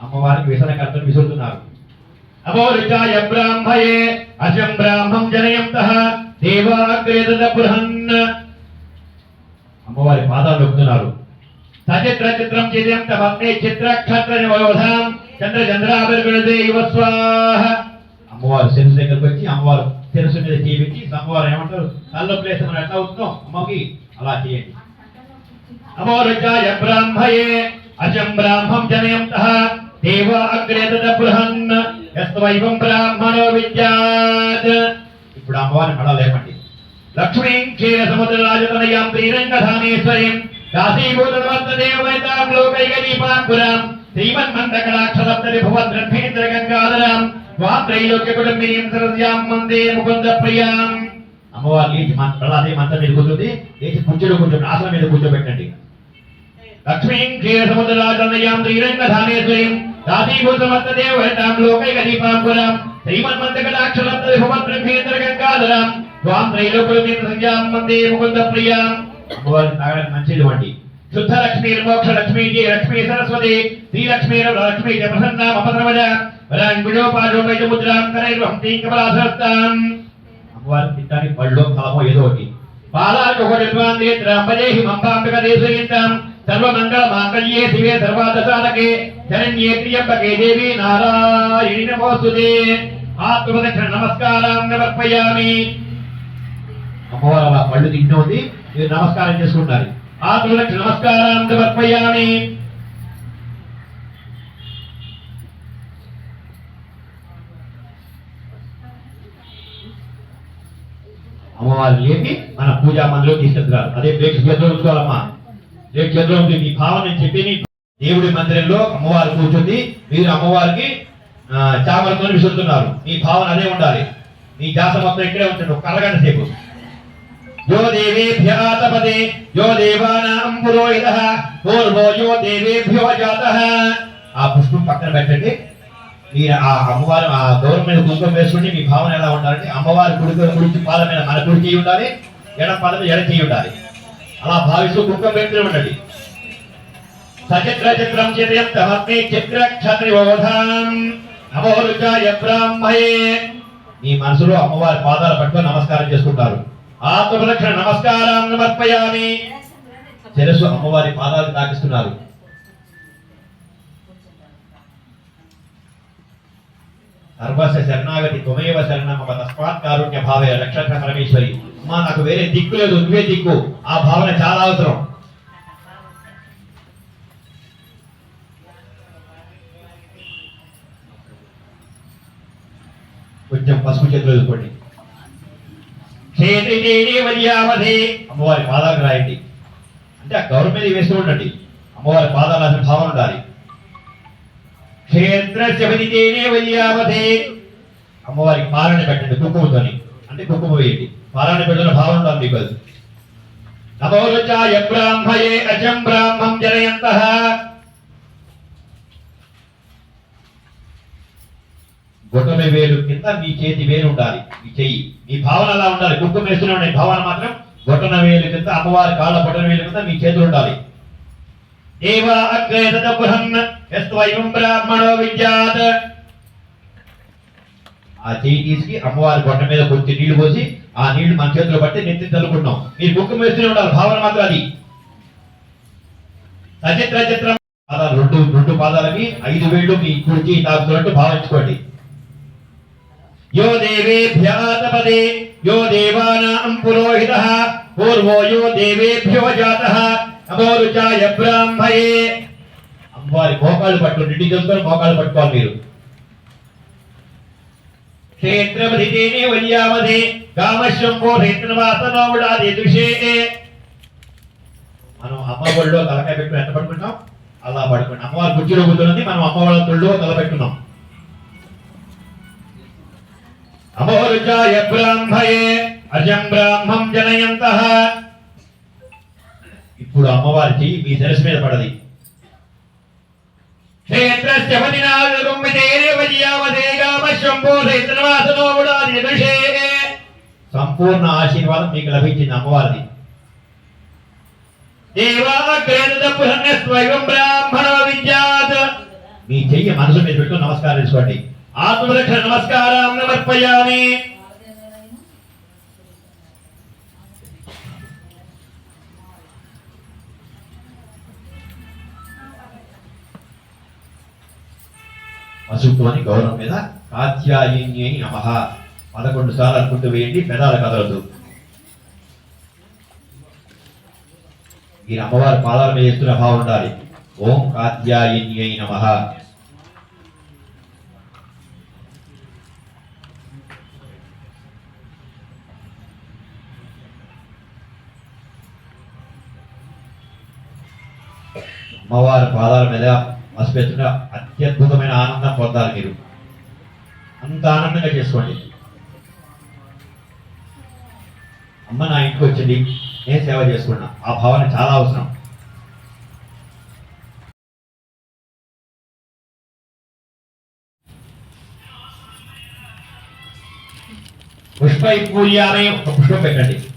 అమ్మవారికి విసనకర్తలు విసురుతున్నారు. అమోరుచాయ బ్రాహ్మయే అజం బ్రాహ్మం జనయంతః. దేవాగ్రేద బృహన్ అమ్మవారి పాదాలు నొక్కుతున్నారు. సచిత్ర చిత్రం చిత్రం తమగ్నే చిత్ర క్షత్ర నివోధాం చంద్ర చంద్రాభిర్గణదే యువ స్వాహ. అమ్మవారు శిరస్సు దగ్గరకు వచ్చి అమ్మవారు శిరస్సు మీద చేయించి అమ్మవారు ఏమంటారు? కళ్ళు ప్లేస్ మనం ఎట్లా అవుతున్నాం అమ్మకి అలా చేయండి. అమోరుచాయ బ్రాహ్మయే అజం బ్రాహ్మం జనయంతః దేవ అగ్రే తద బృహన్ యస్త్వైవం బ్రాహ్మణో విద్యాత్ ఇప్పుడు అమ్మవారిని మళ్ళా లేపండి లక్ష్మీం క్షీర సముద్ర రాజతనయాం శ్రీరంగధామేశ్వరీం కాశీభూతవర్తదేవైతాం లోకైకదీపాంకురాం శ్రీమన్మందకటాక్షసప్తరి భువద్రథేంద్ర గంగాధరాం స్వాం కుటుంబినీం సరస్యాం మందే ముకుంద ప్రియాం అమ్మవారి లేచి మన ప్రహ్లాదే మంత్రం మీద కూర్చుంది లేచి కూర్చోడు కూర్చోండి. ఆసనం మీద కూర్చోబెట్టండి. లక్ష్మీం క్షీరసముద్రరాజనయాం శ్రీరంగధానేశ్వరీం దాసీభూతమత్తదేవతాం లోకైకదీపాంకురాం శ్రీమన్మంతకటాక్షరత్నవిభవద్బ్రహ్మేంద్ర గంగాధరాం స్వాం త్రైలోకులమీన సంజ్ఞాం వందే ముకుంద ప్రియాం అమ్మవారిని తాగడానికి మంచిది వండి శుద్ధ లక్ష్మీ మోక్ష లక్ష్మీ జీ లక్ష్మీ సరస్వతి శ్రీ లక్ష్మీ లక్ష్మీ జయ ప్రసన్నా మపద్రవజ వరాంగుజోపాజోపైజ ముద్రాం కరైర్వం తీంకబలాధరస్తాం అమ్మవారి తిట్టడానికి పళ్ళో కామో ఏదో ఒకటి బాలాజు హోటల్ నేత్రం బాలాకుహరిద్వాందేత్రాంబజేహి మంపాంబిక దేశయంతాం సర్వమంగళ మాంగళ్యే శివే సర్వాదసాదకే శరణ్యే ప్రియంబకే దేవి నారాయణి నమోస్తుతే ఆత్మదక్షిణ నమస్కారం సమర్పయామి. అమ్మవారు పళ్ళు తింటూ ఉంది మీరు నమస్కారం చేసుకుంటారు. ఆత్మదక్షిణ నమస్కారం సమర్పయామి. అమ్మవారిని లేపి మన పూజా మందిలో తీసుకెళ్తున్నారు. అదే ప్రేక్షకులతో ఉంచుకోవాలమ్మా ప్లేట్ చేతిలో ఉంది మీ భావన చెప్పి నీ దేవుడి మందిరంలో అమ్మవారు కూర్చుంది. మీరు అమ్మవారికి ఆ, చామరతో విసురుతున్నారు. మీ భావన అదే ఉండాలి. మీ జాస మొత్తం ఇక్కడే ఉంటుంది ఒక అరగంట సేపు. యో దేవేభ్యాతపదే యో దేవానాం పురోహిత పూర్వో యో దేవేభ్యో జాత. ఆ పుష్పం పక్కన పెట్టండి. మీరు ఆ అమ్మవారు ఆ గౌరవం మీద కుంకుమ మీ భావన ఎలా ఉండాలంటే అమ్మవారి గుడికి గురించి పాల మీద మన గుడి చేయి ఉండాలి ఎడ పాల మీద ఎడ చేయి ఉండాలి. అలా భావిస్తూ దుఃఖం పెడుతూ ఉండండి సచిత్ర చిత్రం చిత్రం తమస్మే చిత్ర క్షత్రియోధాం నమోరుచాయ బ్రాహ్మయే మనసులో అమ్మవారి పాదాలు పట్టుకొని నమస్కారం చేసుకుంటారు. ఆత్మరక్షణ నమస్కారం సమర్పయామి. శిరస్సు అమ్మవారి పాదాలు తాకిస్తున్నారు. సర్వస్వ శరణాగతి త్వమేవ శరణం తస్మాత్ కారుణ్య భావే రక్షక పరమేశ్వరి. మా నాకు వేరే దిక్కు లేదు నువ్వే దిక్కు. ఆ భావన చాలా అవసరం. కొంచెం పసుపు చేతులు వేసుకోండి. అమ్మవారి పాదాలు రాయండి. అంటే ఆ గౌరవం మీద వేస్తూ ఉండండి. అమ్మవారి పాదాలు అసలు భావన ఉండాలి. క్షేత్రస్య వల్యావధే అమ్మవారికి పాలన పెట్టండి కుంకుమతోని. అంటే కుంకుమ వేయండి. పాలన పెట్టిన భావం ఉండాలి మీకు అది. నమోరుచాయ బ్రాహ్మయే అజం బ్రాహ్మం జనయంత. బొటన వేలు కింద మీ చేతి వేలు ఉండాలి మీ చెయ్యి. మీ భావన అలా ఉండాలి కుంకుమ వేస్తూనే భావన మాత్రం బొటన వేలు కింద అమ్మవారి కాళ్ళ బొటన వేలు కింద మీ చేతులు ఉండాలి. దేవా అగ్రే తదపుహన్ యస్త్వయం బ్రాహ్మణో విద్యాత్. ఆ చేయి తీసుకి అమ్మవారి బొట్ట మీద కొంచెం నీళ్ళు పోసి ఆ నీళ్ళు మన చేతిలో బట్టి నెత్తి తలుకుంటున్నాం మీరు కుంకుమ వేస్తూనే ఉండాలి. భావన మాత్రం అది. సచిత్ర చిత్ర పాదాలు రెండు రెండు పాదాలకి ఐదు వేళ్ళు మీ కుడికి తాకుతున్నట్టు భావించుకోండి. యో దేవేభ్యాతపదే యో దేవానాం పురోహిత పూర్వో యో దేవేభ్యో జాత అమోరుచాయ బ్రాహ్మయే. అమ్మవారి మోకాళ్ళు పట్టు నిండి చేసుకొని మోకాళ్ళు పట్టుకోవాలి మీరు. క్షేత్రపతి తేనే వల్యామదే కామశంభో క్షేత్రవాసనోముడాది దుషే మనం అమ్మ ఒళ్ళో తలకాయ పెట్టుకుని ఎంత పడుకుంటాం? అలా పడుకుంటాం. అమ్మవారి కుర్చీలో కూర్చున్నది మనం అమ్మ వాళ్ళ తొళ్ళో తల పెట్టుకున్నాం. అమోరుచాయ బ్రాహ్మయే అజం బ్రాహ్మం జనయంత. ఇప్పుడు అమ్మవారి చెయ్యి మీ శిరస్సు మీద పడది. క్షేత్రస్య పతినాగంబితేనే వజ్యావదే కామశంభో క్షేత్రవాసనోముడాది దుషే సంపూర్ణ ఆశీర్వాదం మీకు లభించింది అమ్మవారిది. మీ చెయ్యి మనసు మీద పెట్టుకుని నమస్కారం చేసుకోండి. ఆత్మరక్ష నమస్కారం నమర్పయామి అని గౌరవం మీద కాత్యాయిని నమ. పదకొండు సార్లు అనుకుంటూ వేయండి పెదాలు కదలదు. మీరు అమ్మవారి పాదాల మీద ఎత్తున భావం ఉండాలి. ఓం కాత్యాయిని నమ. అమ్మవారి పాదాల మీద మసిపెత్తున అత్యద్భుతమైన ఆనందం పొందాలి మీరు. అంత ఆనందంగా చేసుకోండి. నా నేను సేవ చేసుకున్నా ఆ భావన చాలా అవసరం. పుష్ప పూర్యాలయం ఒక పుష్పం పెట్టండి.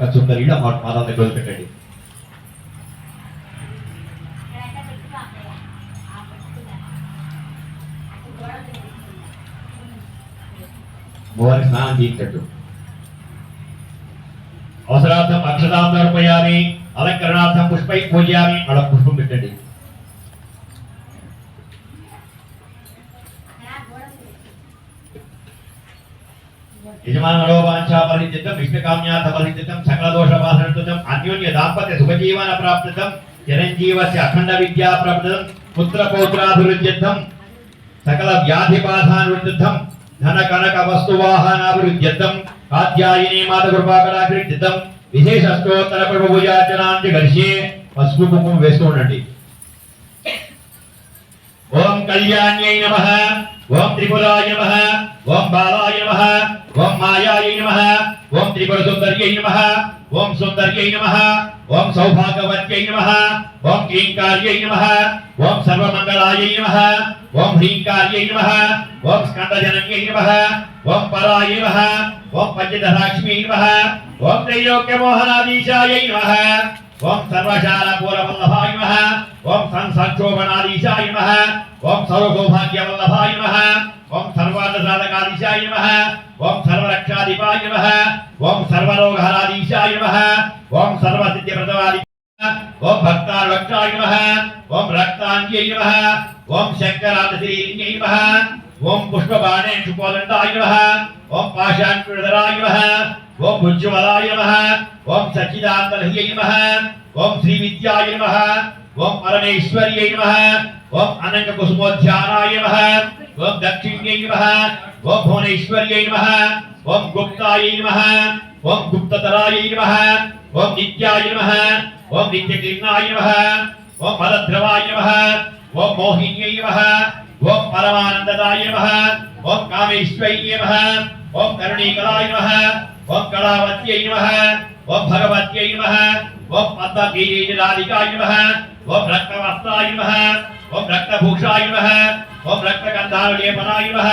ఒక్క చుక్క నీళ్ళు మా పాదాల దగ్గర వదిలిపెట్టండి మూవారికి స్నానం చేయించట్టు అవసరార్థం అక్షరార్థం సమర్పయామి అలంకరణార్థం పుష్పై పూజయామి అలా పుష్పం పెట్టండి. యజమానో వాంఛాపరిచితం విష్ణుకామ్యార్థ అన్యోన్య దాంపత్య సుఖజీవన ప్రాప్తితం చిరంజీవస్య అఖండ విద్యా ప్రాప్తితం పుత్ర పౌత్రాభివృద్ధ్యర్థం సకల వ్యాధిపాధానవృద్ధం ధన కనక వస్తు వాహనాభివృద్ధ్యర్థం కాత్యాయిని మాత కృపాకరాభివృద్ధితం విశేష స్తోత్తర ప్రభు పూజార్చనాంటి కలిసి పసుపు కుంకుమ వేస్తూ ఉండండి. ఓం కళ్యాణ్యై నమ ఓం త్రిపురాయ నమ ఓం బాలాయ నమ ఓం మాయాయ నమ ఓం త్రిపుర సుందర్యై నమ ఓం సుందర్యై నమ ఓం సౌభాగవత్యై నమ ఓం క్లీంకార్యై నమ ఓం సర్వమంగళాయై నమ ఓం హ్రీంకార్యై నమ ఓం స్కందజనన్యై నమ ఓం పరాయ నమ ఓం పంచదశాక్ష్మీ నమ ఓం త్రైలోక్యమోహనాధీశాయై నమ ఓం సర్వశాల పూలవల్లభాయ నమః ఓం సంసక్షోభనాధీశాయ నమః ఓం సర్వసౌభాగ్యవల్లభాయ నమః ఓం సర్వార్థసాధకాధీశాయ నమః ఓం సర్వరక్షాధిపాయ నమః ఓం సర్వరోగహరాధీశాయ నమః ఓం సర్వసిద్ధిప్రదవాది ఓం భక్తారక్షాయ నమః ఓం రక్తాంగ్యై నమః ఓం శంకరాదశ్రీలింగై నమః ఓం పుష్పబాణేన్ చుకోదండాయ నమః ఓం పాశాంకుడధరాయ నమః ఓం భుజ్వలాయ నమః ఓం సచ్చిదానందహ్యై నమః ఓం శ్రీ విద్యాయ నమః ఓం పరమేశ్వర్యై నమః ఓం అనంత కుసుమోధ్యానాయ నమః ఓం దక్షిణ్యై నమః ఓం భువనేశ్వర్యై నమః ఓం గుప్తాయై నమః ఓం గుప్తతరాయై నమః ఓం నిత్యాయ నమః ఓం నిత్యకీర్ణాయ నమః ఓం పదద్రవాయ నమః ఓం మోహిన్యై నమః ఓం పరమానందదాయ నమః ఓం కామేశ్వర్యై నమః ఓం కరుణీకరాయ నమః ఓం కళావత్యై నమః ఓం భగవత్యై నమః ఓం పద్మబీజరాధికాయ నమః ఓం రక్తవస్త్రాయ నమః ఓం రక్తభూషాయ నమః ఓం రక్తగంధానులేపనాయ నమః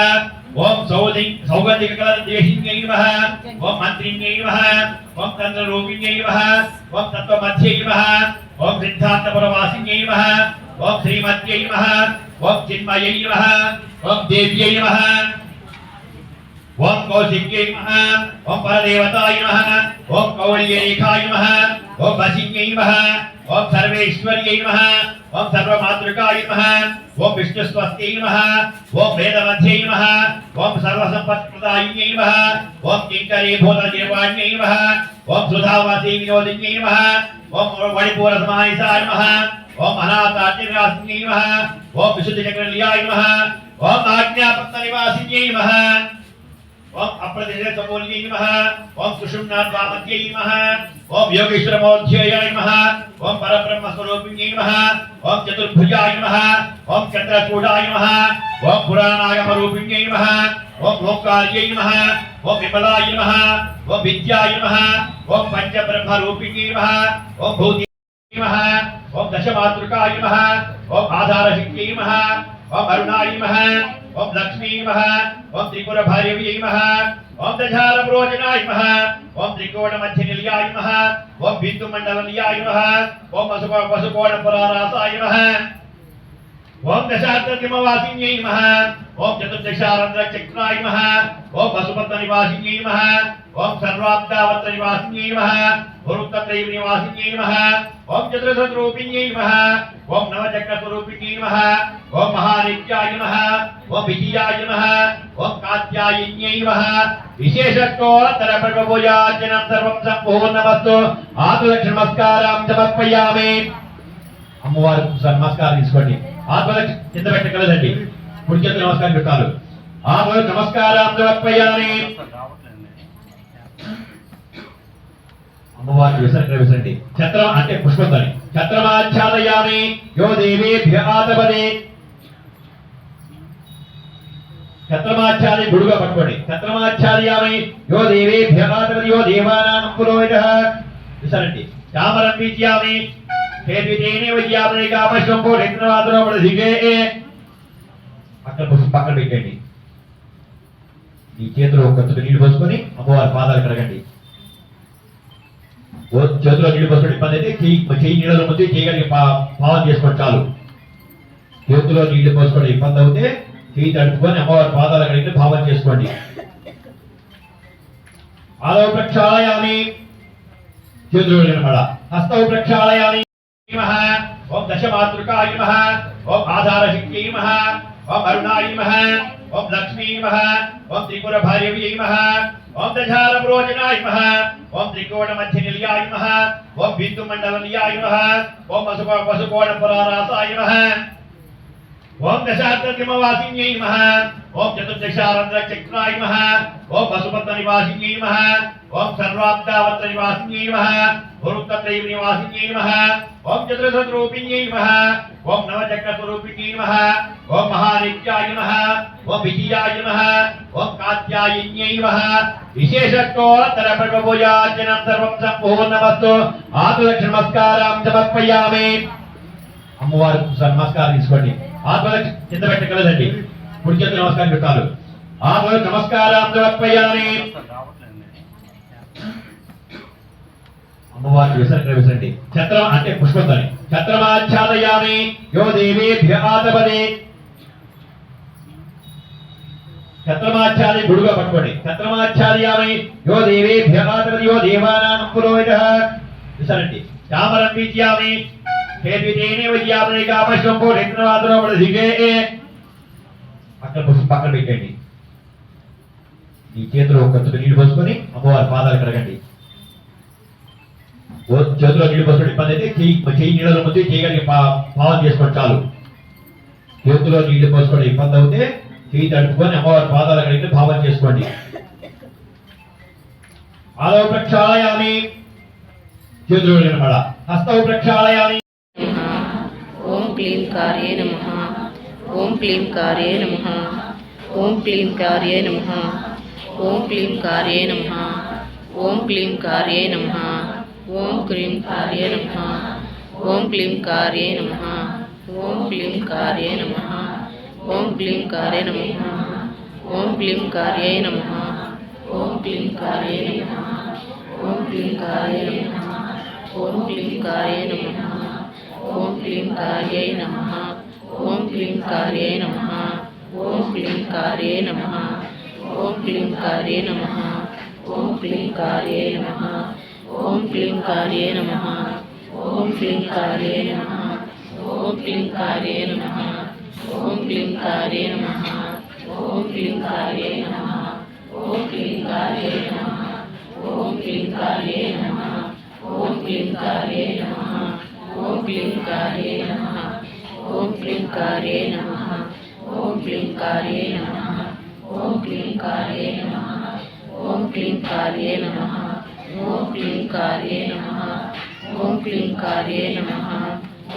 ఓం సౌది సౌగంధికలదేహిన్యై నమః ఓం మంత్రిణ్యై నమః ఓం చంద్రరూపిణ్యై నమః ఓం తత్వమధ్యై నమః ఓం సిద్ధాంతపురవాసిన్యై నమః ఓం శ్రీమత్యై నమః ఓం దేవ్యై నమః. ఓం దేవ్యై నమః ఓం కౌశిక్యై నమః ఓం పరదేవతాయ నమః ఓం కౌళ్యరేఖాయ నమః ఓం వసిన్యై నమః ఓం సర్వేశ్వర్యై నమః ఓం సర్వమాతృకాయ నమః ఓం విష్ణుస్వస్త్యై నమః ఓం వేదమధ్యై నమః ఓం సర్వసంపత్ప్రదాయిన్యై నమః ఓం కింకరీ భూతదేవాన్యై నమః ఓం సుధావాసీ వినోదిన్యై నమః ఓం మణిపూరసమానిసాయ నమః ఓం అనాథార్యనివాసిన్యై నమః ఓం విశుద్ధిచక్రనిలయాయ ओम अप्रतिदिन तमोल्ये नमः ओम सुषुम्ना वामध्यै नमः ओम योगेश्वर मोध्यय नमः ओम परब्रह्म स्वरूपिण्यै नमः ओम चतुर्भुजाय नमः ओम चंद्रकूटाय नमः ओम पुराणाय रूपिण्यै नमः ओम लोकार्यै नमः ओम विमलाय नमः ओम विद्याय नमः ओम पंचब्रह्म रूपिण्यै नमः ओम भूति नमः ओम दशमातृकाय नमः ओम आधारशक्ति नमः ओम अरुणाय नमः ओम लक्ष्मी नमः ओम त्रिपुर भैरवी नमः ओम दशाल प्रोजनाय नमः ओम त्रिकोण मध्य निलयाय नमः ओम बिंदु मंडल निलयाय नमः ओम वसुको वसुकोण परारासाय नमः ओम दशात्र किमवासिन्यै नमः ओम चतुर्दशारंध्र चक्राय नमः ओम वसुपत निवासिन्यै नमः ओम सर्वाब्दावत्र निवासिन्यै नमः ओम तत्रैव निवासिन्यै नमः ఓం చతుర్సద్రూపిణ్యై నమః. ఓం నవచక్రస్వరూపిణ్యై నమః. ఓం మహానిత్యాయ నమః. ఓం విజయాయ నమః. ఓం కాత్యాయన్యై నమః. విశేషత్వోత్తర పూజార్చనం సర్వం సంపూర్ణమస్తు. ఆత్మలక్ష నమస్కారం సమర్పయామి. అమ్మవారు నమస్కారం తీసుకోండి. ఆత్మలక్ష కింద పెట్టగలదండి కుడి చేతులు నమస్కారం పెట్టాలి. ఆత్మలక్ష నమస్కారం సమర్పయామి. అమ్మవారిని విసర్గ విసండి ఛత్రం అంటే పుష్పతని ఛత్రమాచ్ఛాదయామి యో దేవేభ్య ఆతపదే. ఛత్రమాచ్ఛాది గుడుగా పట్టుకోండి. ఛత్రమాచ్ఛాదయామి యో దేవేభ్య ఆతపది. యో దేవానాం పురోహిత విసరండి. చామరం వీజ్యామి హేతుదేనే వయ్యామని కాపశ్వం పోషిత్రవాదరో దిగే అక్కడ పుష్పం పక్కన పెట్టండి మీ చేతిలో ఒక నీళ్ళు పోసుకొని అమ్మవారి పాదాలు కడగండి. చేతిలో నీళ్ళు పోసుకొని ఇబ్బంది అయితే చెయ్యి చెయ్యి నీళ్ళలో ముందు చేయగలిగి పావం చేసుకోండి చాలు. చేతిలో నీళ్ళు పోసుకోవడం ఇబ్బంది అవుతే చెయ్యి తడుపుకొని అమ్మవారి పాదాలు కడిగి భావం చేసుకోండి. ఆదవ ప్రక్షాళయామి. చేతులు నిర్మల హస్తౌ ప్రక్షాళయామి ఓం ఓం దశమాతృకాయ నమః. ఓం ఆధారశక్తి నమః. ఓం అరుణాయ నమః. ఓం లక్ష్మీ నమః. ఓం త్రిపుర భార్యవీ నమః. ఓం దశాల ప్రోజనాయ నమః. ఓం త్రికోణ మధ్య నిలయాయ నమః ఓం బిందు మండల నిలయాయ నమః ఓం వసుకో వసుకోణ పురారాసాయ నమః ఓం దశార్థిమవాసిన్యై నమః ఓం చతుర్దశారంధ్ర చక్రాయ నమః ఓం వసుపత్ర నివాసిన్యై నమః ఓం సర్వాబ్దావత్ర నివాసిన్యై నమః. వృత్తత్రైవ నివాసిన్యై నమః. ఓం చతుర్సద్రూపిణ్యై నమః. ఓం నవచక్ర స్వరూపిణ్యై నమః. ఓం మహానిత్యాయ నమః. ఓం విజయాయ నమః. ఓం కాత్యాయన్యై నమః. విశేషత్వోత్తర పూజార్చనం సర్వం సంపూర్ణమస్తు. ఆతులక్ష నమస్కారం సమర్పయామి. అమ్మవారు నమస్కారం తీసుకోండి. ఆత్మలకు కింద పెట్టగలదండి కుడి చేతులు నమస్కారం పెట్టాలి. ఆత్మలకు నమస్కారం సమర్పయామి. అమ్మవారిని విసర్గ ఛత్రం అంటే పుష్పతని ఛత్రమాచ్ఛాదయామి యో దేవేభ్య ఆతపదే. ఛత్రమాచ్ఛాది గుడుగా పట్టుకోండి. ఛత్రమాచ్ఛాదయామి యో దేవేభ్య ఆతపది యో దేవానాం పురోహిత విసరండి చామరం వీజ్యామి హేతుదేనే దిగే. అక్కడ పుష్పం పక్కన పెట్టండి ఈ చేతిలో ఒక నీళ్ళు పోసుకొని అమ్మవారి పాదాలు కడగండి. చేతిలో నీళ్ళు పోసుకొని ఇబ్బంది అయితే చెయ్యి చెయ్యి నీళ్ళలో ముందు చేయగలిగి పావం చేసుకోండి చాలు. చేతిలో నీళ్ళు పోసుకోవడం ఇబ్బంది అవుతే చెయ్యి తడుపుకొని అమ్మవారి పాదాలు కడిగి భావన చేసుకోండి. ఆదవ ప్రక్షాళయామి చేతులు నిలబడ హస్తవ ప్రక్షాళయామి ఓం క్లీం కార్యే నమ. ఓం క్లీం కార్యే నమ. ఓం క్లీం కార్యే నమ. ఓం క్లీం కార్యే నమ. ఓం క్లీం కార్యే నమ. ఓం క్లీం కార్యే నమ ఓం క్లీం కార్యే నమ ఓం క్లీం కార్యే నమ ఓం క్లీం కార్యే నమ ఓం క్లీం కార్యే నమ ఓం క్లీం కార్యే నమ ఓం క్లీం కార్యే నమ ఓం క్లీం కార్యే నమ ఓం క్లీం కార్యై నమ ఓం క్లీం కార్యై నమ ఓం క్లీం కార్యై నమ ఓం క్లీం కార్యై నమ ఓం క్లీం కార్యై నమ ओम क्लीं कार्य नम ओं क्लीं कार्ये नम ओं क्लीं कार्ये नम ओं क्लीं कार्ये नम ओं क्लीं कार्य नम ओं क्लीं कार्ये नम ओं क्लीं कार्ये नम ओं क्लीं कार्य नम ओं क्लीं कार्ये नम ओं क्लीं कार्ये नम ओं क्लीं कार्ये नम ओं क्लीं कार्य नम ओं क्लीं कार्ये नमः ॐ क्लीङ्कार्ये नमः ॐ क्लीङ्कार्ये नमः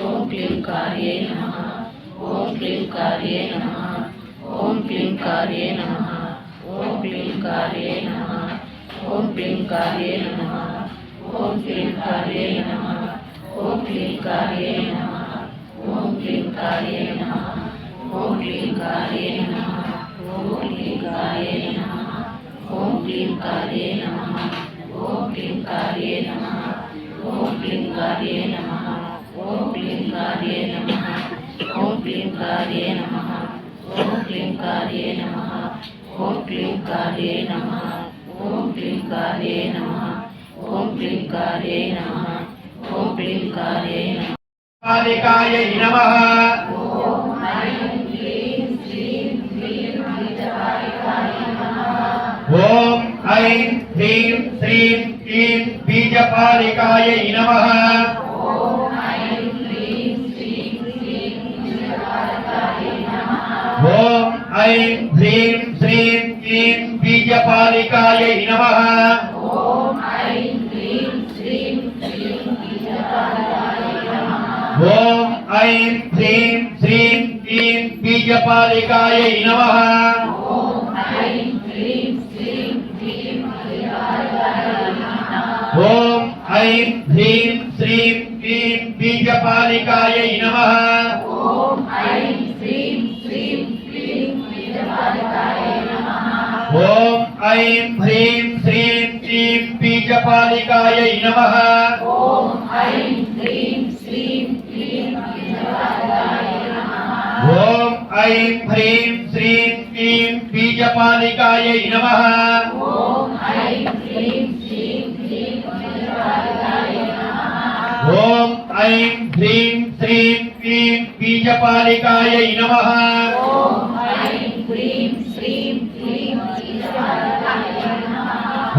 ॐ क्लीङ्कार्ये नमः ॐ कार्य नमः ॐ क्लीङ्कार्ये नमः ॐ क्लीङ्कार्ये नमः ॐ क्लीङ्कार्ये नमः ॐ क्लीङ्कार्ये नमः ॐ क्लीङ्कार्ये नमः ॐ क्लीङ्कार्ये नमः ॐ क्लीङ्कार्ये नमः ॐ क्लीङ्कार्ये नमः ॐ कार्य नमः కార్యే నమ ఓం క్లీం కార్యే నమ ఓం క్లీం కార్యే నమ ఓం క్లీం కార్యే నమ ఓం క్లీం కార్యే నమ క్లీంకార్యే నమః ఓం క్లీంకార్యే నమః ఓం క్లీంకార్యే నమః ఓం క్లీంకార్యే నమః ఓం క్లీంకార్యే నమః ఓం క్లీంకార్యే నమః ఓం క్లీంకార్యే నమః ఓం ह्रीं श्रीं क्लीं बीजपालिकायै नमः। ॐ ऐं ह्रीं श्रीं क्लीं बीजपालिकायै नमः। ॐ ऐं ह्रीं श्रीं क्लीं बीजपालिकायै नमः। ॐ ऐं ह्रीं श्रीं क्लीं बीजपालिकायै नमः। ॐ ऐं ह्रीं श्रीं क्लीं बीजपालिकायै नमः। ॐ ऐं ह्रीं श्रीं क्लीं बीजपालिकायै नमः। ॐ ऐं ह्रीं श्रीं क्लीं बीजपालिकायै नमः। ॐ ऐं ह्रीं श्रीं क्लीं बीजपालिकायै नमः। ॐ ऐं ह्रीं श्रीं ॐ ऐं ह्रीं श्रीं क्लीं बीजपालिकायै नमः।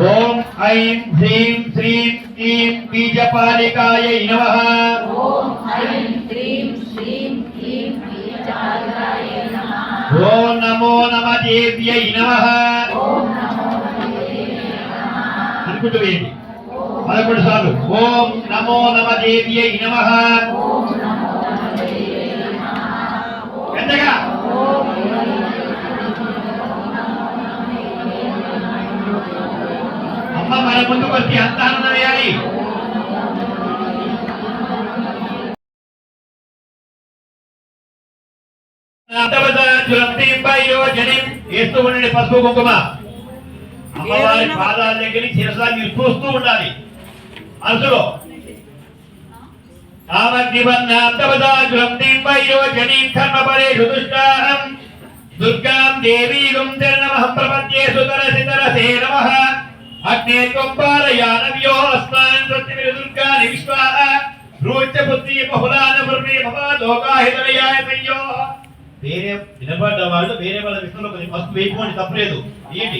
ॐ ऐं ह्रीं श्रीं क्लीं बीजपालिकायै नमः। ॐ नमो नमः देव्यै नमः। అనుకుంటూ పదకొండు సార్లు ఓం నమో నమ దేవ్యై నమః. పెద్దగా అమ్మ మన ముందుకు వచ్చి అంత ఆనందం వేయాలి? పసుపు కుంకుమ. అమ్మవారి పాదాల దగ్గర శిరస మీరు చూస్తూ ఉండాలి. మనసులో దుర్గాం దేవీగుం నమః ప్రపద్యే సుతరసి తరసే నమః. అగ్నే త్వం అస్మాన్ ప్రతిమిర దుర్గాని విశ్వాః రూచ బుద్ధి బహుళాన పృథ్వీ భవాదోగాహితనయాయ సంయో వేరే వినపడ్డ వాళ్ళు వేరే వాళ్ళ విషయంలో కొంచెం ఫస్ట్ వేయకపోండి తప్పలేదు. ఏంటి?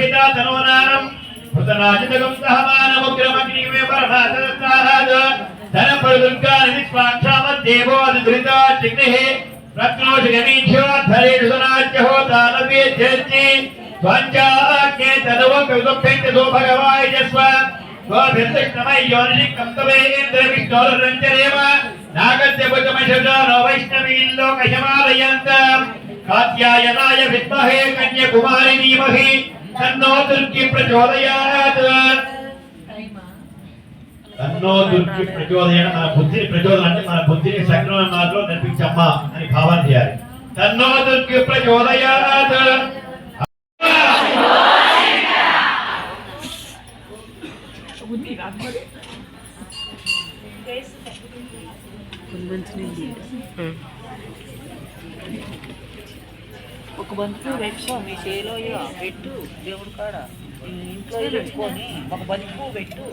హస్తరాజతగం సహమానముగ్రమగ్రీవే పరమాసదస్తాహాద ధనపడుదుర్గానిస్వాక్షామద్దేవోదురితా చిగ్నిహి రత్నోషగమీక్షోద్ధరేషునాచ్యహోతానవే చేర్చి స్వంచాగ్నే తదవకృతుభ్యంతి సో భగవాయ జస్వ స్వభిర్దక్షమై యోనిషిక్కంతమేంద్ర విష్ణోరంచరేవ నాగత్య భుజమశుజో వైష్ణవీల్లోకశమాలయంతం. కాత్యాయనాయ విద్మహే కన్యకుమారి ధీమహి తన్నో దుర్గి ప్రచోదయాత్ తన్నో దుర్గి ప్రచోదయాన మన బుద్ధిని ప్రచోదనం అంటే మన బుద్ధిని సక్రమ మార్గంలో నడిపించమ్మా అని భావన చేయాలి తన్నో దుర్గి ప్రచోదయాత్ ఒక బంతి పెట్టుకో మీ చేలో పెట్టు దేవుడి కాడ. ఇంట్లో పెట్టుకొని ఒక బంతి పువ్వు పెట్టు.